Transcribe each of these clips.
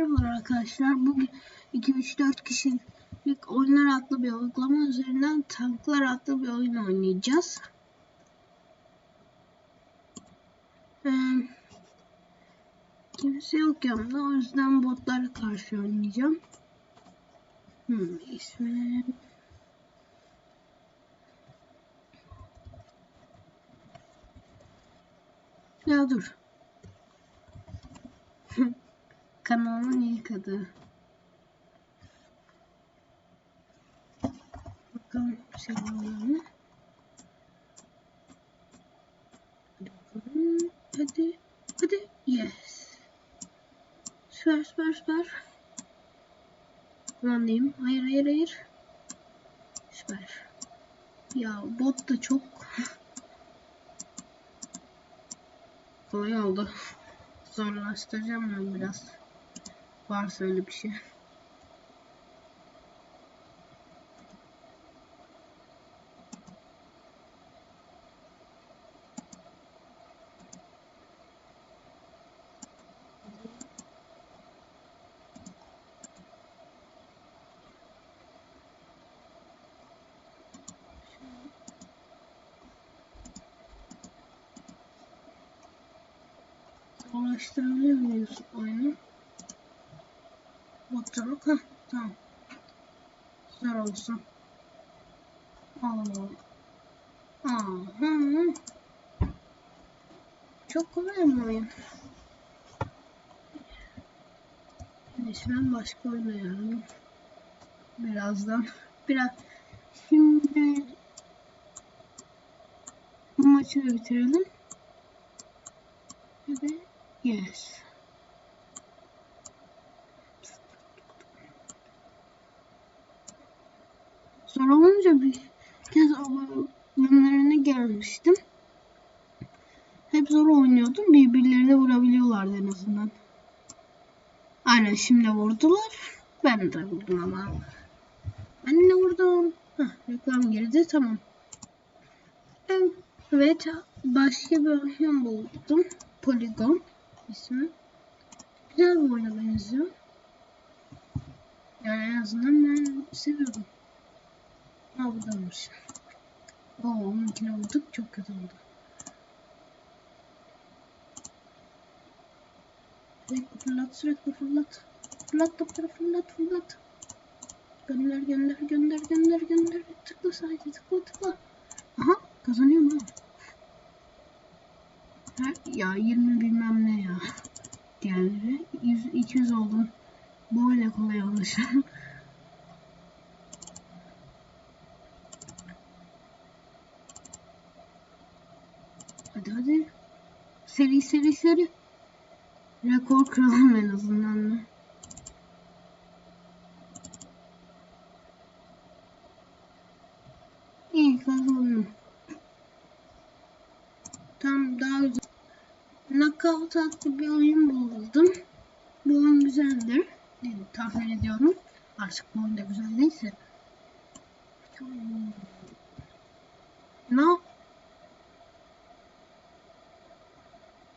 Merhabalar arkadaşlar. Bugün 2-3-4 kişilik oyunlar adlı bir uygulama üzerinden tanklar adlı bir oyun oynayacağız. Ee, kimse yok yanımda o yüzden botlara karşı oynayacağım. Hmm, ismi... Ya dur. Kanalın ilk adı. Bakalım şey oluyor mu? Bakalım. Hadi. Hadi. Yes. Süper süper süper. Kullanayım. Hayır hayır hayır. Süper. Ya bot da çok kolay oldu. Zorlaştıracağım ben biraz. Varsa öyle bir şey. Zorlaştırabiliyor muyuz oyunu? Botçuluk. Heh, tamam. Zor olsun. Aa. Hı. Çok kolay mı oyun? Neyse ben başka oynayalım. Birazdan. Biraz. Şimdi maçı da bitirelim. Ve yes. Zor olunca bir kez oyunlarına gelmiştim. Hep zor oynuyordum. Birbirlerine vurabiliyorlardı en azından. Aynen şimdi vurdular. Ben de vurdum ama. Ben de vurdum. Heh, reklam girdi tamam. Evet başka bir oyun buldum. Polygon ismi. Güzel bir oyuna benziyor. Yani en azından ben seviyorum. Ha buradaymış. Oo onunkine vurduk çok kötü oldu. Sürekli fırlat sürekli fırlat. Fırlat topları fırlat fırlat. Gönder gönder gönder gönder gönder. Tıkla sadece tıkla tıkla. Aha kazanıyorum ha. Ha, ya 20 bilmem ne ya. Diğerleri 100 200 oldum. Böyle kolay olmuş. hadi hadi. Seri seri seri. Rekor kıralım en azından. İyi kazandım. Tam daha güzel. Knockout adlı bir oyun buldum. Bu oyun güzeldir. diye tahmin ediyorum. Artık bu oyun da güzel değilse. Ne?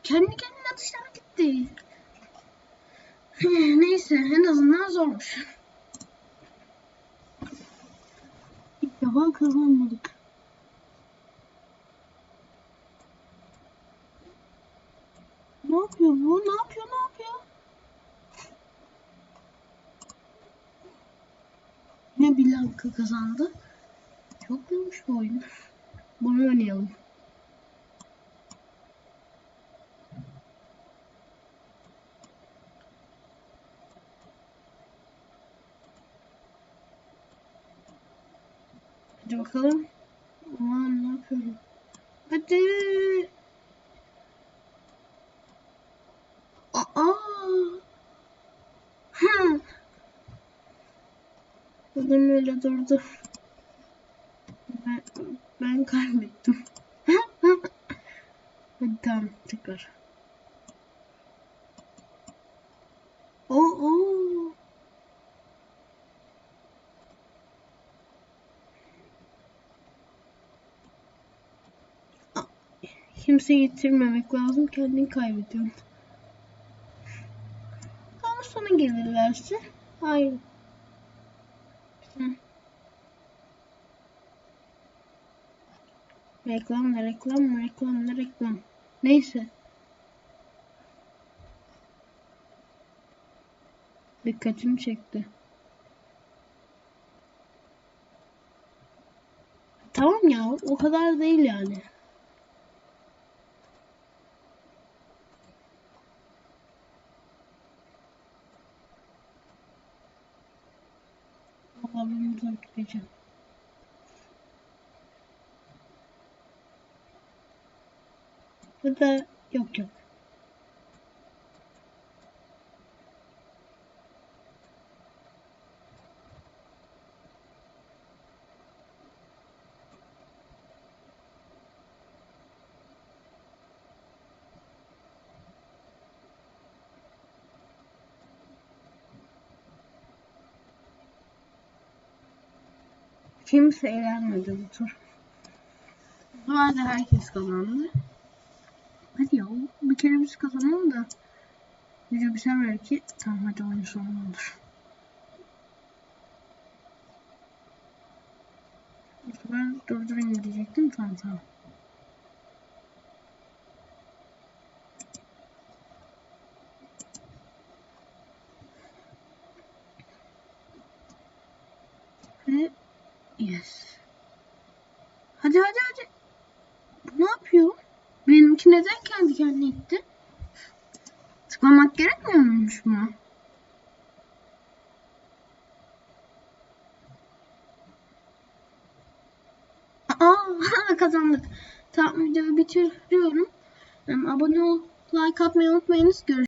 Kendi kendine atışlara gitti. Neyse en azından zormuş. İlk defa kazanmadık. Ne yapıyor bu? Ne yapıyor? Ne yapıyor? Ne Blanka kazandı. Çok iyiymiş bu oyun. Bunu oynayalım. Hadi bakalım. Aman ne yapıyorum? Hadi. Aa. Ha. Bugün öyle durdu. Ben, ben kaybettim. Hadi tamam tekrar. Oo. oo. Kimse getirmemek lazım. Kendin kaybediyorsun. sonra gelirlerse. Hayır. Hı. Reklam ne reklam mı reklam ne reklam. Neyse. Dikkatimi çekti. Tamam ya o kadar değil yani. Gideceğim. Ya da yok yok. Kimse eğlenmedi bu tur. Bu arada herkes kazandı. Hadi ya bir kere biz kazanalım da video biter belki. Tamam hadi oyun sonu olur. Ben durdurayım diyecektim. Tamam tamam. Ve yes. Hadi hadi hadi. Bu ne yapıyor? Benimki neden kendi kendine gitti? Tıklamak gerekmiyor muymuş buna? Aa kazandık. Tamam videoyu bitiriyorum. Abone ol, like atmayı unutmayınız. Görüşürüz.